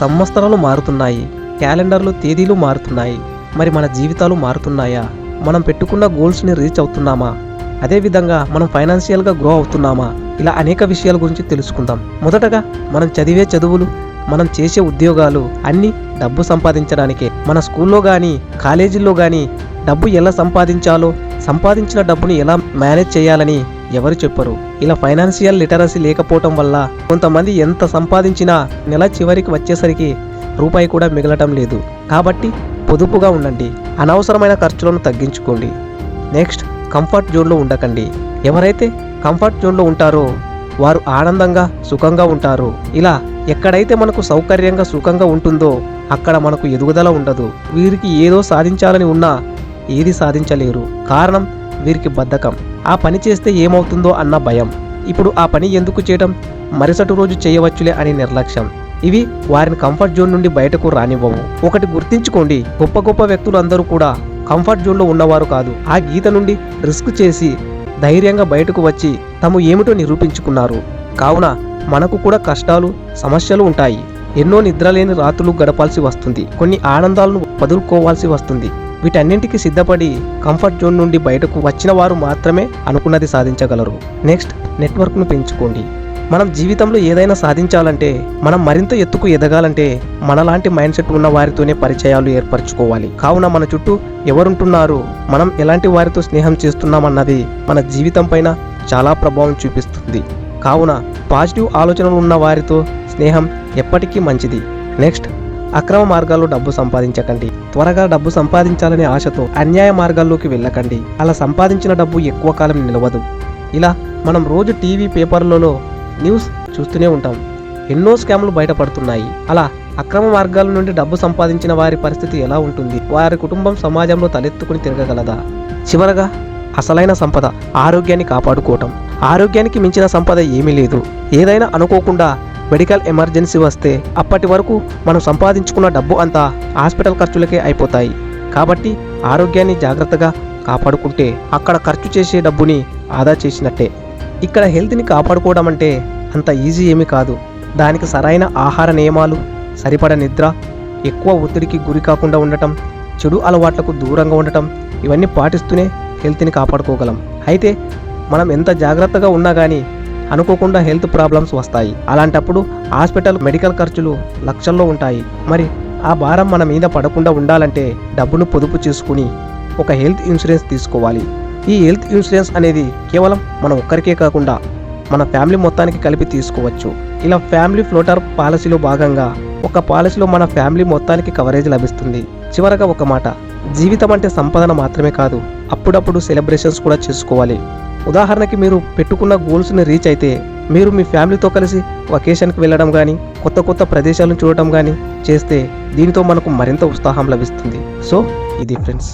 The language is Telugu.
సంవత్సరాలు మారుతున్నాయి క్యాలెండర్లు తేదీలు మారుతున్నాయి మరి మన జీవితాలు మారుతున్నాయా? మనం పెట్టుకున్న గోల్స్ని రీచ్ అవుతున్నామా? అదేవిధంగా మనం ఫైనాన్షియల్గా గ్రో అవుతున్నామా? ఇలా అనేక విషయాల గురించి తెలుసుకుందాం. మొదటగా మనం చదివే చదువులు మనం చేసే ఉద్యోగాలు అన్నీ డబ్బు సంపాదించడానికే. మన స్కూల్లో కానీ కాలేజీల్లో కానీ డబ్బు ఎలా సంపాదించాలో సంపాదించిన డబ్బుని ఎలా మేనేజ్ చేయాలని ఎవరు చెప్పరు. ఇలా ఫైనాన్షియల్ లిటరసీ లేకపోవటం వల్ల కొంతమంది ఎంత సంపాదించినా నెల చివరికి వచ్చేసరికి రూపాయి కూడా మిగలటం లేదు. కాబట్టి పొదుపుగా ఉండండి. అనవసరమైన ఖర్చులను తగ్గించుకోండి. నెక్స్ట్ కంఫర్ట్ జోన్లో ఉండకండి. ఎవరైతే కంఫర్ట్ జోన్లో ఉంటారో వారు ఆనందంగా సుఖంగా ఉంటారు. ఇలా ఎక్కడైతే మనకు సౌకర్యంగా సుఖంగా ఉంటుందో అక్కడ మనకు ఎదుగుదల ఉండదు. వీరికి ఏదో సాధించాలని ఉన్నా ఏది సాధించలేరు. కారణం వీరికి బద్ధకం. ఆ పని చేస్తే ఏమవుతుందో అన్న భయం. ఇప్పుడు ఆ పని ఎందుకు చేయడం మరుసటి రోజు చేయవచ్చులే అనే నిర్లక్ష్యం. ఇవి వారిని కంఫర్ట్ జోన్ నుండి బయటకు రానివ్వవు. ఒకటి గుర్తించుకోండి గొప్ప గొప్ప వ్యక్తులు అందరూ కూడా కంఫర్ట్ జోన్లో ఉన్నవారు కాదు. ఆ గీత నుండి రిస్క్ చేసి ధైర్యంగా బయటకు వచ్చి తము ఏమిటో నిరూపించుకున్నారు. కావున మనకు కూడా కష్టాలు సమస్యలు ఉంటాయి. ఎన్నో నిద్రలేని రాత్రులు గడపాల్సి వస్తుంది. కొన్ని ఆనందాలను వదులుకోవాల్సి వస్తుంది. వీటన్నింటికి సిద్ధపడి కంఫర్ట్ జోన్ నుండి బయటకు వచ్చిన వారు మాత్రమే అనుకున్నది సాధించగలరు. నెక్స్ట్ నెట్వర్క్ను పెంచుకోండి. మనం జీవితంలో ఏదైనా సాధించాలంటే మనం మరింత ఎత్తుకు ఎదగాలంటే మనలాంటి మైండ్ సెట్ ఉన్న వారితోనే పరిచయాలు ఏర్పరచుకోవాలి. కావున మన చుట్టూ ఎవరుంటున్నారు మనం ఎలాంటి వారితో స్నేహం చేస్తున్నామన్నది మన జీవితం పైన చాలా ప్రభావం చూపిస్తుంది. కావున పాజిటివ్ ఆలోచనలు ఉన్న వారితో స్నేహం ఎప్పటికీ మంచిది. నెక్స్ట్ అక్రమ మార్గాల్లో డబ్బు సంపాదించకండి. త్వరగా డబ్బు సంపాదించాలనే ఆశతో అన్యాయ మార్గాల్లోకి వెళ్ళకండి. అలా సంపాదించిన డబ్బు ఎక్కువ కాలం నిలవదు. ఇలా మనం రోజు టీవీ పేపర్లలో న్యూస్ చూస్తూనే ఉంటాం. ఎన్నో స్కామ్లు బయటపడుతున్నాయి. అలా అక్రమ మార్గాల నుండి డబ్బు సంపాదించిన వారి పరిస్థితి ఎలా ఉంటుంది? వారి కుటుంబం సమాజంలో తలెత్తుకుని తిరగగలదా? చివరగా అసలైన సంపద ఆరోగ్యాన్ని కాపాడుకోవటం. ఆరోగ్యానికి మించిన సంపద ఏమీ లేదు. ఏదైనా అనుకోకుండా మెడికల్ ఎమర్జెన్సీ వస్తే అప్పటి వరకు మనం సంపాదించుకున్న డబ్బు అంతా హాస్పిటల్ ఖర్చులకే అయిపోతాయి. కాబట్టి ఆరోగ్యాన్ని జాగ్రత్తగా కాపాడుకుంటే అక్కడ ఖర్చు చేసే డబ్బుని ఆదా చేసినట్టే. ఇక్కడ హెల్త్ని కాపాడుకోవడం అంటే అంత ఈజీ ఏమీ కాదు. దానికి సరైన ఆహార నియమాలు సరిపడ నిద్ర ఎక్కువ ఒత్తిడికి గురి కాకుండా ఉండటం చెడు అలవాట్లకు దూరంగా ఉండటం ఇవన్నీ పాటిస్తూనే హెల్త్ని కాపాడుకోగలం. అయితే మనం ఎంత జాగ్రత్తగా ఉన్నా కానీ అనుకోకుండా హెల్త్ ప్రాబ్లమ్స్ వస్తాయి. అలాంటప్పుడు హాస్పిటల్ మెడికల్ ఖర్చులు లక్షల్లో ఉంటాయి. మరి ఆ భారం మన మీద పడకుండా ఉండాలంటే డబ్బును పొదుపు చేసుకుని ఒక హెల్త్ ఇన్సూరెన్స్ తీసుకోవాలి. ఈ హెల్త్ ఇన్సూరెన్స్ అనేది కేవలం మనం ఒక్కరికే కాకుండా మన ఫ్యామిలీ మొత్తానికి కలిపి తీసుకోవచ్చు. ఇలా ఫ్యామిలీ ఫ్లోటర్ పాలసీలో భాగంగా ఒక పాలసీలో మన ఫ్యామిలీ మొత్తానికి కవరేజ్ లభిస్తుంది. చివరగా ఒక మాట. జీవితం అంటే సంపాదన మాత్రమే కాదు అప్పుడప్పుడు సెలబ్రేషన్స్ కూడా చేసుకోవాలి. ఉదాహరణకి మీరు పెట్టుకున్న గోల్స్ని రీచ్ అయితే మీరు మీ ఫ్యామిలీతో కలిసి వకేషన్కి వెళ్ళడం కానీ కొత్త కొత్త ప్రదేశాలను చూడటం కానీ చేస్తే దీనితో మనకు మరింత ఉత్సాహం లభిస్తుంది. సో ఇది ఫ్రెండ్స్.